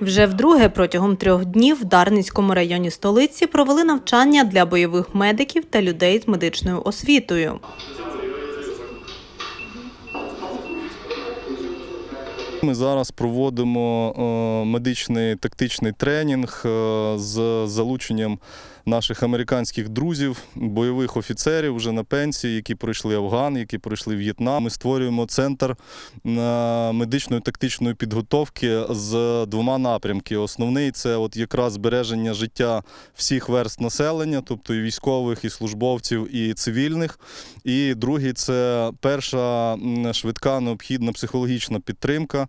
Вже вдруге протягом трьох днів в Дарницькому районі столиці провели навчання для бойових медиків та людей з медичною освітою. Ми зараз проводимо е, медичний тактичний тренінг е, з залученням наших американських друзів, бойових офіцерів вже на пенсії, які пройшли Афган, які пройшли В'єтнам. Ми створюємо центр е, медичної тактичної підготовки з двома напрямки. Основний це от якраз збереження життя всіх верст населення, тобто і військових, і службовців, і цивільних. І другий це перша швидка необхідна психологічна підтримка,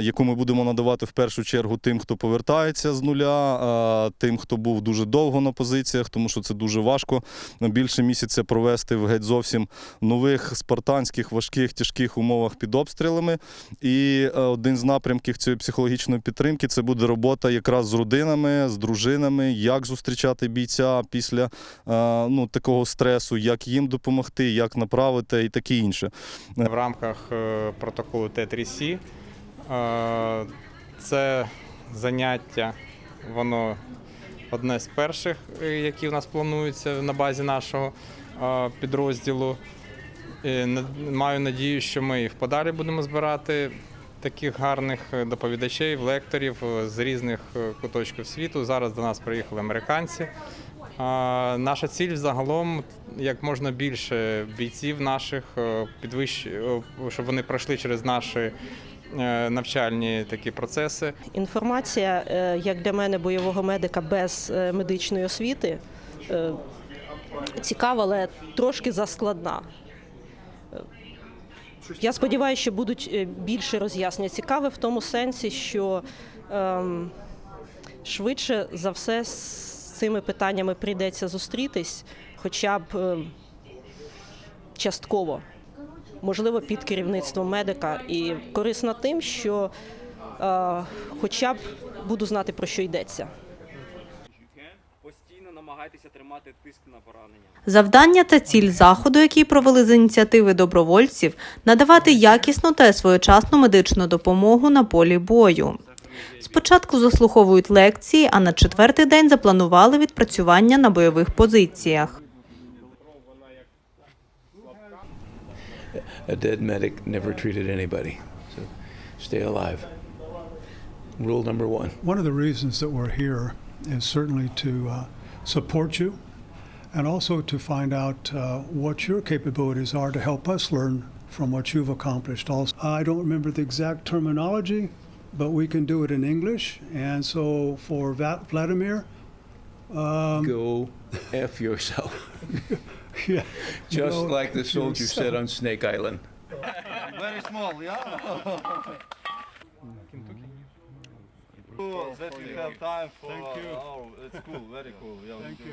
яку ми будемо надавати в першу чергу тим, хто повертається з нуля, тим, хто був дуже довго на позиціях, тому що це дуже важко більше місяця провести в геть зовсім нових спартанських, важких, тяжких умовах під обстрілами. І е, один з напрямків цієї психологічної підтримки це буде робота якраз з родинами, з дружинами, як зустрічати бійця після е, ну, такого стресу, як їм допомогти, як направити і таке інше. в рамках е, протоколу Т3С. Це заняття, воно одне з перших, е, які в нас плануються на базі нашого підрозділу. Маю надію, що ми і вподалі будемо збирати таких гарних е, доповідачів, лекторів е, з різних куточків світу. Зараз до нас приїхали американці. Наша ціль загалом як можна більше бійців наших підвищ... щоб вони пройшли через наші навчальні такі процеси. Інформація, е, як для мене, бойового медика без е, медичної освіти, е, цікава, але трошки заскладна. Е, Я сподіваюся, що будуть е, більше роз'яснення. Цікаве в тому сенсі, що ем, швидше за все з цими питаннями прийдеться зустрітись, хоча б ем, частково, можливо, під керівництвом медика. І корисно тим, що е, хоча б буду знати про що йдеться. Постійно намагайтеся тримати тиск на поранення. Завдання та ціль заходу, який провели з ініціативи добровольців, надавати якісну та своєчасну медичну допомогу на полі бою. Спочатку заслуховують лекції, а на четвертий день запланували відпрацювання на бойових позиціях. A dead medic never treated anybody. So stay alive. Rule number one. One of the reasons that we're here is certainly to uh, support you and also to find out uh, what your capabilities are to help us learn from what you've accomplished. Also, I don't remember the exact terminology, but we can do it in English. And so for Va- Vladimir, um, Go F yourself. yeah, Just go like the F soldier said on Snake Island. Very small, yeah? cool, that we have time for. Thank you. Oh, it's cool, very cool. Yeah, Thank you.